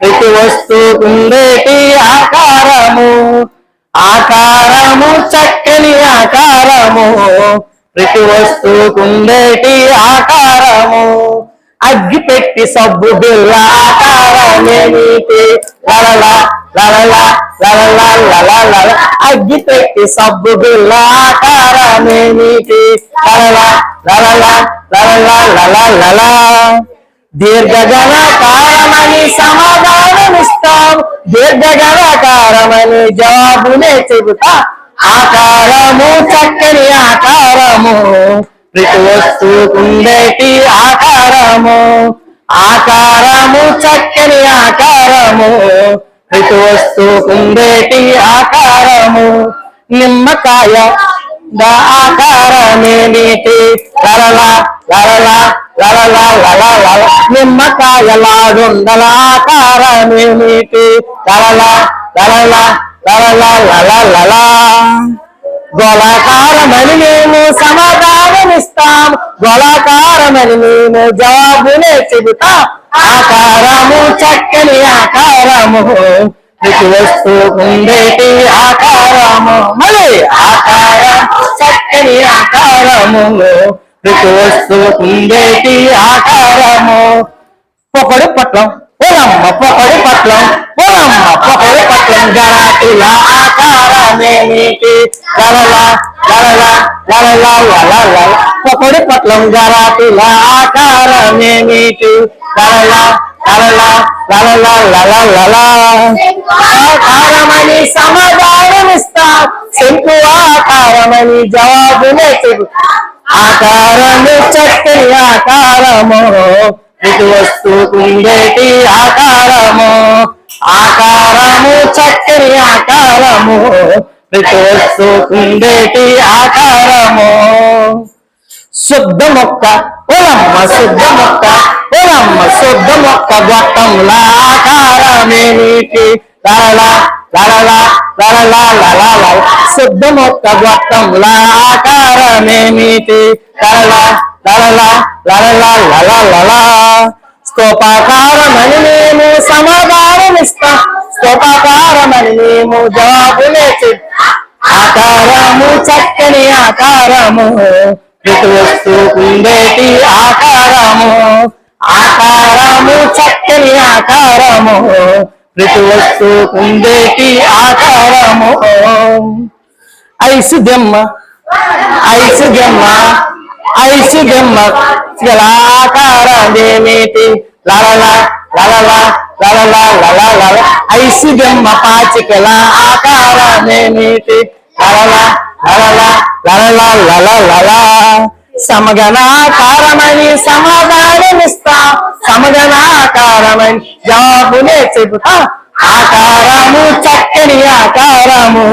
ప్రతి వస్తువుకుండేటి ఆకారము. ఆకారము చక్కని ఆకారము. ప్రతి వస్తువుకుండేటి ఆకారము. అగ్గి పెట్టి సబ్బు బిల్ల ఆకారమేమిటి లలల లలల లలల లలల. అగ్గి పెట్టి సబ్బు బిల్ల ఆకారమేమిటి లలలా లలలా లలలా లలలా. దీర్ఘగణకారమని సమాధానమిస్తాం. దీర్ఘగణకారమని జవాబునే చెబుతా. ఆకారము చక్కని ఆకారము. ప్రతి వస్తువుకుండేటి ఆకారము. ఆకారము చక్కని ఆకారము. ప్రతి వస్తువుకుండేటి ఆకారము. నిమ్మకాయ ఆకారమే నీటి. ఆకారమేమిటి కరలా లలల లలల లల లల నిమ్మకాయలాగుండల ఆకారమేమిటి లలల లలల లలల లల లల గోళాకారమని మేము సమాధానమిస్తాం గోళాకారమని మేము జవాబునే చెబుతాం ఆకారము చక్కని ఆకారము ప్రతి వస్తువుకుండేటి ఆకారము మరి ఆకారం చక్కని ఆకారము కుందేటి ఆకారము. పొకడు పట్లం పొలమ్మ పొకడు పట్లం పొలమ్మ పొకడు పట్లం గరాటిల ఆకారమేమిటి? లలల లలల లలల లలల పొకడు పట్లం గరాటిల ఆకారమేమిటి? లలల లలల లలల లలల. ఆకారమని సమాధానమిస్తాం శంకు ఆకారమని జవాబునే చెబు ఆకారము చక్కని ఆకారము. ఇటు వస్తువుకుండేటి ఆకారము. ఆకారము చక్కని ఆకారము. ఇటు వస్తువుకుండేటి ఆకారము. శుద్ధ మొక్క పొలమ్మ శుద్ధ మొక్క పొలమ్మ శుద్ధ మొక్క గొట్టంలా ఆకారమే నీటి లలల లలల లలల శుద్ధ ఆకారమేమిటి లలల స్తూపాకారమని మేము సమాధానమిస్తాం స్తూపాకారమని మేము జవాబులే చెప్తాం ఆకారము చక్కని ఆకారము. ప్రతి ఆకారము. ఆకారము చక్కని ఆకారము. ప్రతి వస్తువుకుండేటి ఆకారము ఐసు దెమ్మ ఐసు దెమ్మ ఐసు దెమ్మ గల ఆకారమేమిటి లలల లలల లలల లలల ఐసు దెమ్మ పాచికల ఆకారమేమిటి లలల లలల లలల లలల సమగణాకారమని సమాధానమిస్తా ఆకారమని జాబునే చెబుతా ఆకారము చక్కని ఆకారము.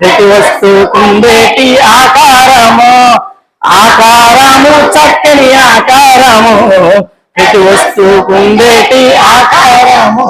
ప్రతి వస్తువుకుండేటి ఆకారము. ఆకారము చక్కని ఆకారము. ప్రతి వస్తువుకుండేటి ఆకారము.